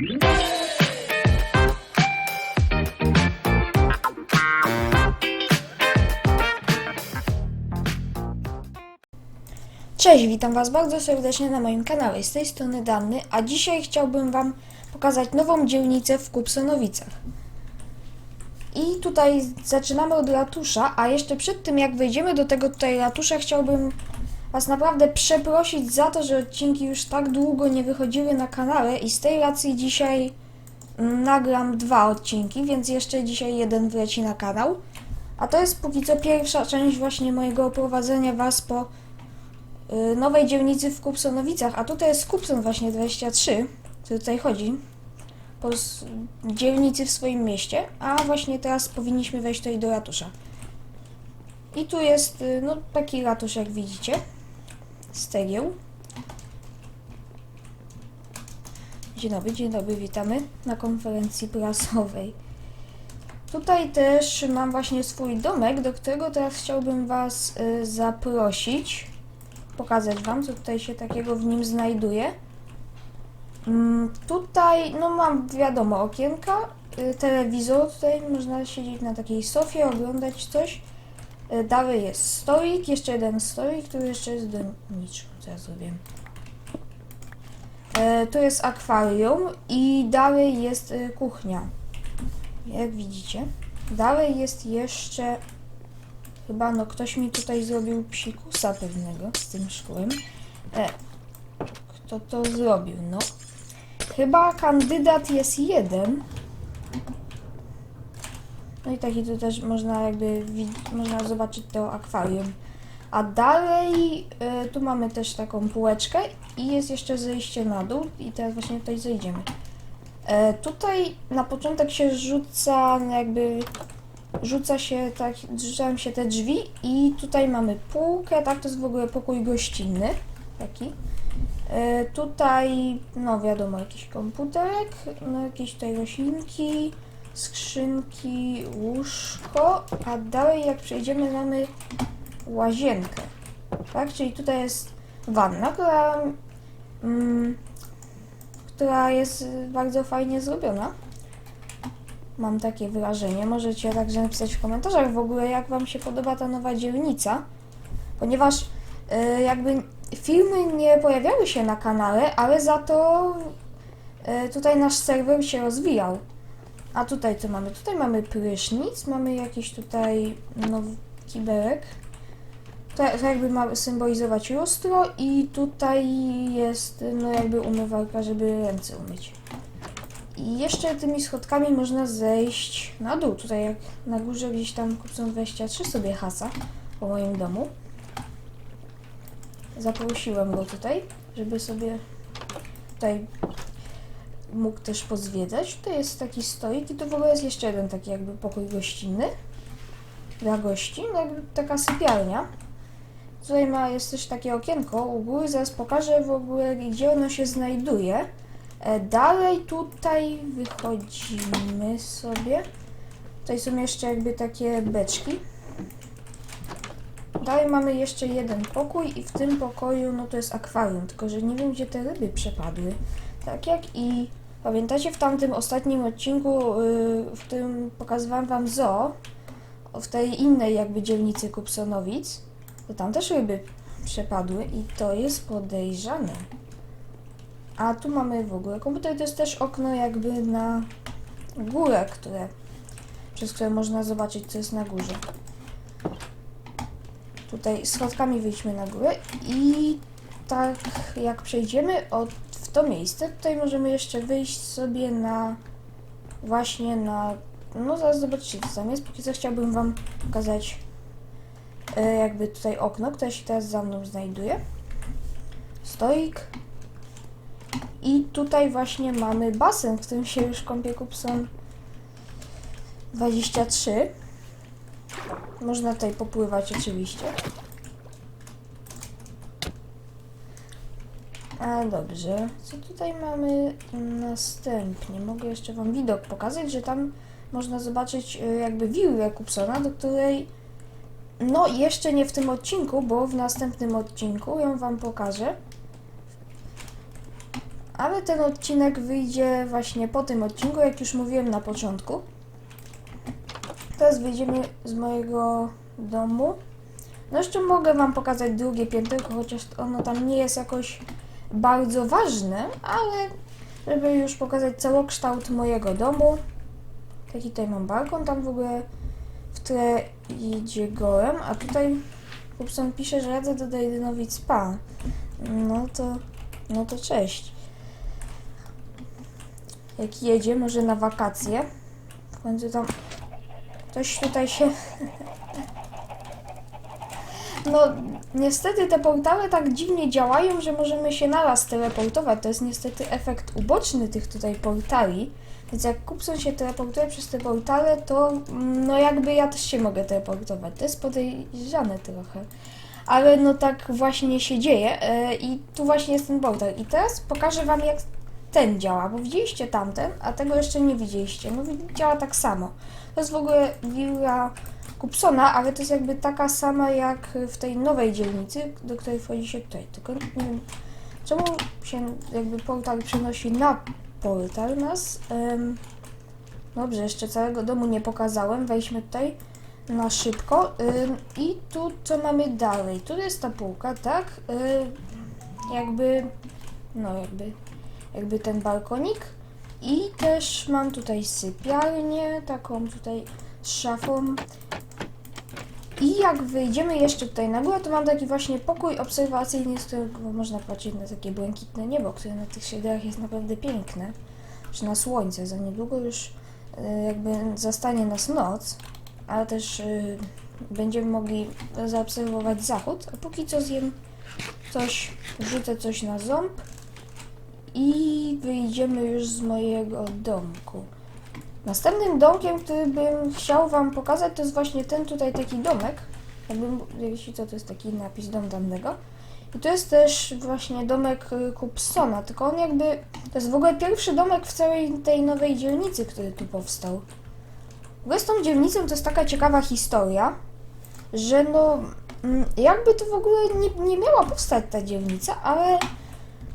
Cześć, witam Was bardzo serdecznie na moim kanale. Z tej strony Danny, a dzisiaj chciałbym Wam pokazać nową dzielnicę w Kupsonowicach. I tutaj zaczynamy od ratusza, a jeszcze przed tym jak wejdziemy do tego tutaj ratusza, chciałbym Was naprawdę przeprosić za to, że odcinki już tak długo nie wychodziły na kanale i z tej racji dzisiaj nagram dwa odcinki, więc jeszcze dzisiaj jeden wleci na kanał. A to jest póki co pierwsza część właśnie mojego oprowadzenia Was po y, nowej dzielnicy w Kupsonowicach, a tutaj jest Kupson właśnie 23, który tutaj chodzi, po dzielnicy w swoim mieście, a właśnie teraz powinniśmy wejść tutaj do ratusza. I tu jest y, no, taki ratusz, jak widzicie, z cegieł. Dzień dobry, dzień dobry, witamy na konferencji prasowej. Tutaj też mam właśnie swój domek, do którego teraz chciałbym Was y, zaprosić pokazać Wam, co tutaj się takiego w nim znajduje. Mm, tutaj, no mam wiadomo, okienka, y, telewizor, tutaj można siedzieć na takiej sofie, oglądać coś. Y, Dalej jest stolik, jeszcze jeden stolik, który jeszcze jest do niczym, co ja. E, Tu jest akwarium i dalej jest y, kuchnia, jak widzicie. Dalej jest jeszcze Chyba no ktoś mi tutaj zrobił psikusa pewnego z tym szkłem. E, kto to zrobił? No. Chyba kandydat jest jeden. No i taki tu też można jakby można zobaczyć to akwarium. A dalej e, tu mamy też taką półeczkę i jest jeszcze zejście na dół i teraz właśnie tutaj zejdziemy. E, tutaj na początek się rzuca jakby rzuca się tak, rzucają się te drzwi i tutaj mamy półkę, tak, to jest w ogóle pokój gościnny, taki. E, tutaj, no wiadomo, jakiś komputerek, no jakieś tutaj roślinki, skrzynki, łóżko, a dalej jak przejdziemy mamy łazienkę, tak, czyli tutaj jest wanna, która, mm, która jest y, bardzo fajnie zrobiona. Mam takie wrażenie. Możecie także napisać w komentarzach w ogóle, jak Wam się podoba ta nowa dzielnica. Ponieważ e, jakby filmy nie pojawiały się na kanale, ale za to e, tutaj nasz serwer się rozwijał. A tutaj co mamy? Tutaj mamy prysznic, mamy jakiś tutaj no, kibelek. To, to jakby ma symbolizować lustro i tutaj jest no jakby umywalka, żeby ręce umyć. I jeszcze tymi schodkami można zejść na dół. Tutaj jak na górze gdzieś tam Kupson 23 sobie hasa po moim domu. Zaprosiłem go tutaj, żeby sobie tutaj mógł też pozwiedzać. Tutaj jest taki stolik i tu w ogóle jest jeszcze jeden taki jakby pokój gościnny dla gości, no jakby taka sypialnia. Tutaj ma, jest też takie okienko u góry, zaraz pokażę w ogóle gdzie ono się znajduje. E, Dalej tutaj wychodzimy sobie. Tutaj są jeszcze jakby takie beczki. Dalej mamy jeszcze jeden pokój i w tym pokoju no to jest akwarium, tylko że nie wiem gdzie te ryby przepadły. Tak jak i pamiętacie w tamtym ostatnim odcinku, yy, w którym pokazywałam wam zoo, w tej innej jakby dzielnicy Kupsonowic, to tam też ryby przepadły i to jest podejrzane. A tu mamy w ogóle komputer, to jest też okno jakby na górę, które, przez które można zobaczyć, co jest na górze. Tutaj schodkami wyjdźmy na górę i tak jak przejdziemy od, to miejsce, tutaj możemy jeszcze wyjść sobie na właśnie na no zaraz zobaczycie co tam jest, póki co chciałbym wam pokazać e, jakby tutaj okno, które się teraz za mną znajduje. Stoik, i tutaj właśnie mamy basen, w którym się już kąpie Kupson 23. Można tutaj popływać oczywiście. A dobrze, co tutaj mamy następnie? Mogę jeszcze Wam widok pokazać, że tam można zobaczyć y, jakby willę Kupsona, do której no jeszcze nie w tym odcinku, bo w następnym odcinku ją Wam pokażę. Ale ten odcinek wyjdzie właśnie po tym odcinku, jak już mówiłem na początku. Teraz wyjdziemy z mojego domu. No jeszcze mogę Wam pokazać drugie pięterko, chociaż ono tam nie jest jakoś bardzo ważne, ale żeby już pokazać całokształt mojego domu. Taki tutaj mam balkon, tam w ogóle w tle idzie gołem, a tutaj Kupson pisze, że jadę do Dejdynowic Spa. No to, no to cześć. Jak jedzie, może na wakacje. W końcu tam coś tutaj się... No, niestety te portale tak dziwnie działają, że możemy się naraz teleportować. To jest niestety efekt uboczny tych tutaj portali. Więc jak Kupson się teleportuje przez te portale, to no jakby ja też się mogę teleportować. To jest podejrzane trochę. Ale no tak właśnie się dzieje e, i tu właśnie jest ten portal. I teraz pokażę Wam jak ten działa, bo widzieliście tamten, a tego jeszcze nie widzieliście. No działa tak samo. To jest w ogóle willa Kupsona, ale to jest jakby taka sama jak w tej nowej dzielnicy, do której wchodzi się tutaj. Tylko nie wiem, czemu się jakby portal przenosi na portal nas. Em, dobrze, jeszcze całego domu nie pokazałem. Wejdźmy tutaj na szybko. I tu co mamy dalej? Tu jest ta półka, tak? Jakby, no jakby, jakby ten balkonik. I też mam tutaj sypialnię, taką tutaj z szafą. I jak wyjdziemy jeszcze tutaj na górę, to mam taki właśnie pokój obserwacyjny, z którego można patrzeć na takie błękitne niebo, które na tych shaderach jest naprawdę piękne. Czy na słońce, za niedługo już y, jakby zastanie nas noc, ale też y, będziemy mogli zaobserwować zachód, a póki co zjem coś, rzucę coś na ząb i wyjdziemy już z mojego domku. Następnym domkiem, który bym chciał Wam pokazać, to jest właśnie ten tutaj taki domek. Jakbym, jeśli co, to jest taki napis dom danego. I to jest też właśnie domek y, Kupsona, tylko on jakby, to jest w ogóle pierwszy domek w całej tej nowej dzielnicy, który tu powstał. W ogóle z tą dzielnicą to jest taka ciekawa historia, że no, mm, jakby to w ogóle nie, nie miała powstać ta dzielnica, ale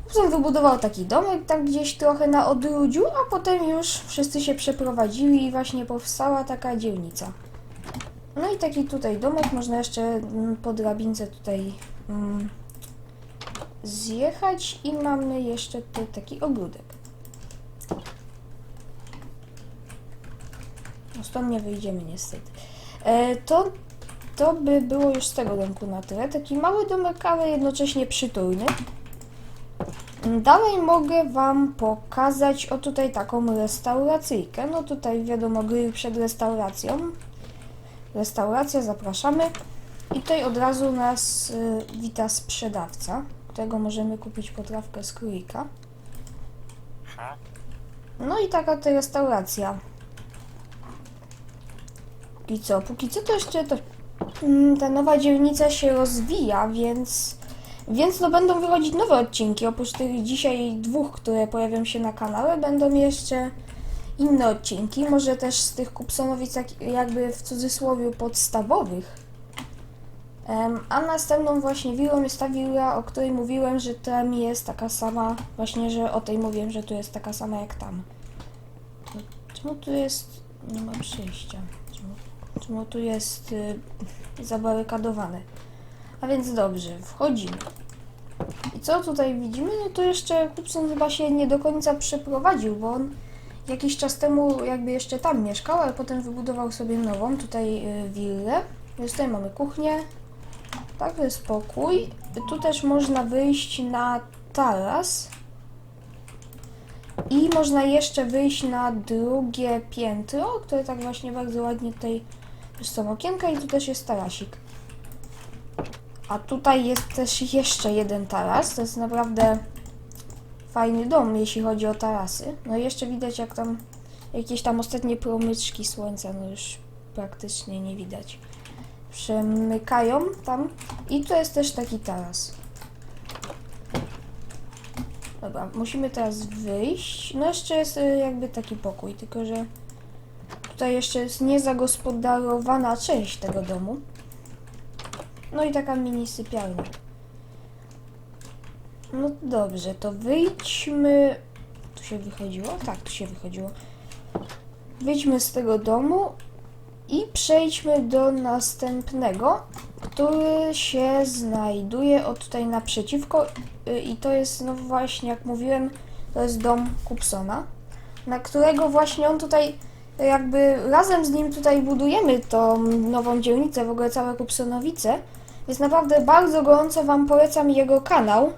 Kupson wybudował taki domek tak gdzieś trochę na odludziu, a potem już wszyscy się przeprowadzili i właśnie powstała taka dzielnica. No i taki tutaj domek, można jeszcze mm, po drabince tutaj mm, zjechać i mamy jeszcze tutaj taki ogródek. No stąd nie wyjdziemy niestety. E, to, to by było już z tego domku na tyle. Taki mały domek, ale jednocześnie przytulny. Dalej mogę Wam pokazać o tutaj taką restauracyjkę. No tutaj wiadomo, grill przed restauracją. Restauracja, zapraszamy. I tutaj od razu nas y, wita sprzedawca, którego możemy kupić potrawkę z królika. No i taka to restauracja. I co? Póki co to jeszcze to, mm, ta nowa dzielnica się rozwija, więc więc no będą wychodzić nowe odcinki. Oprócz tych dzisiaj dwóch, które pojawią się na kanale, będą jeszcze inne odcinki. Może też z tych Kupsonowic jak- jakby w cudzysłowie podstawowych. A następną właśnie willą jest ta willa, o której mówiłem, że tam jest taka sama, właśnie, że o tej mówiłem, że tu jest taka sama jak tam. To, czemu tu jest, nie ma przejścia? Czemu, czemu tu jest y, zabarykadowane? A więc dobrze, wchodzimy. I co tutaj widzimy? No to jeszcze Kupson chyba się nie do końca przeprowadził, bo on jakiś czas temu jakby jeszcze tam mieszkał, ale potem wybudował sobie nową tutaj y, willę. Więc tutaj mamy kuchnię. Tak, to jest pokój. Tu też można wyjść na taras. I można jeszcze wyjść na drugie piętro, które tak właśnie bardzo ładnie tutaj są okienka i tu też jest tarasik. A tutaj jest też jeszcze jeden taras. To jest naprawdę fajny dom, jeśli chodzi o tarasy. No i jeszcze widać, jak tam jakieś tam ostatnie promyczki słońca, no już praktycznie nie widać. Przemykają tam. I tu jest też taki taras. Dobra, musimy teraz wyjść. No jeszcze jest y, jakby taki pokój, tylko że tutaj jeszcze jest niezagospodarowana część tego domu. No i taka mini sypialnia. No dobrze, to wyjdźmy. Tu się wychodziło? Tak, tu się wychodziło. Wyjdźmy z tego domu i przejdźmy do następnego, który się znajduje od tutaj naprzeciwko. y, I to jest, no właśnie, jak mówiłem, to jest dom Kupsona, na którego właśnie on tutaj, jakby razem z nim tutaj budujemy tą nową dzielnicę, w ogóle całe Kupsonowice. Więc naprawdę bardzo gorąco Wam polecam jego kanał.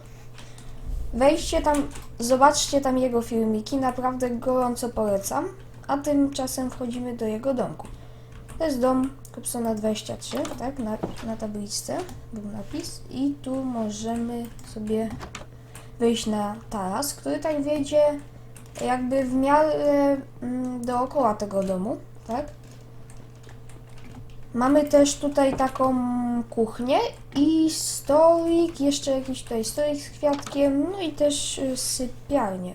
Wejdźcie tam, zobaczcie tam jego filmiki, naprawdę gorąco polecam. A tymczasem wchodzimy do jego domku. To jest dom Kupsona 23, tak, na, na tabliczce był napis. I tu możemy sobie wyjść na taras, który tak wiedzie jakby w miarę mm, dookoła tego domu, tak? Mamy też tutaj taką kuchnię i stolik, jeszcze jakiś tutaj stolik z kwiatkiem, no i też y, sypialnię.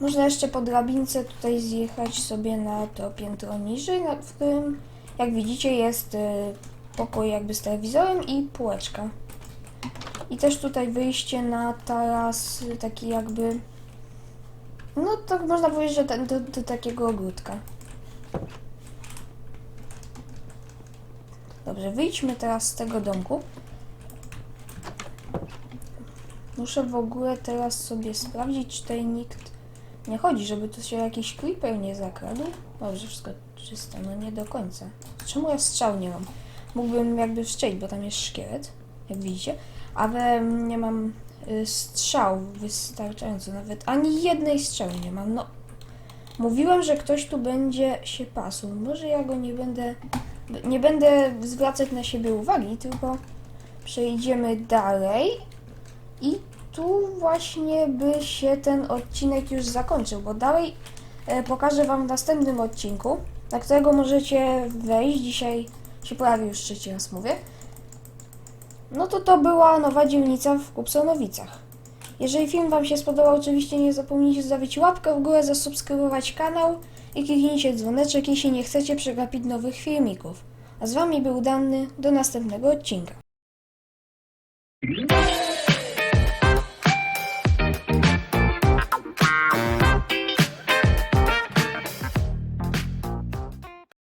Można jeszcze po drabince tutaj zjechać sobie na to piętro niżej, w którym jak widzicie jest y, pokój jakby z telewizorem i półeczka. I też tutaj wyjście na taras y, taki jakby, no tak można powiedzieć, że ten, do, do takiego ogródka. Dobrze, wyjdźmy teraz z tego domku. Muszę w ogóle teraz sobie sprawdzić, czy tutaj nikt nie chodzi, żeby tu się jakiś creeper nie zakradł. Dobrze, wszystko czyste, no nie do końca. Czemu ja strzał nie mam? Mógłbym jakby wszczeć, bo tam jest szkielet, jak widzicie, ale nie mam y, strzał wystarczająco, nawet ani jednej strzały nie mam. No, mówiłem, że ktoś tu będzie się pasł. Może ja go nie będę nie będę zwracać na siebie uwagi, tylko przejdziemy dalej i tu właśnie by się ten odcinek już zakończył, bo dalej e, pokażę Wam w następnym odcinku, na którego możecie wejść. Dzisiaj się pojawi już trzeci raz mówię. No to to była nowa dzielnica w Kupsonowicach. Jeżeli film Wam się spodobał, oczywiście nie zapomnijcie zostawić łapkę w górę, zasubskrybować kanał i kliknijcie dzwoneczek, jeśli nie chcecie przegapić nowych filmików. A z Wami był Danny, do następnego odcinka.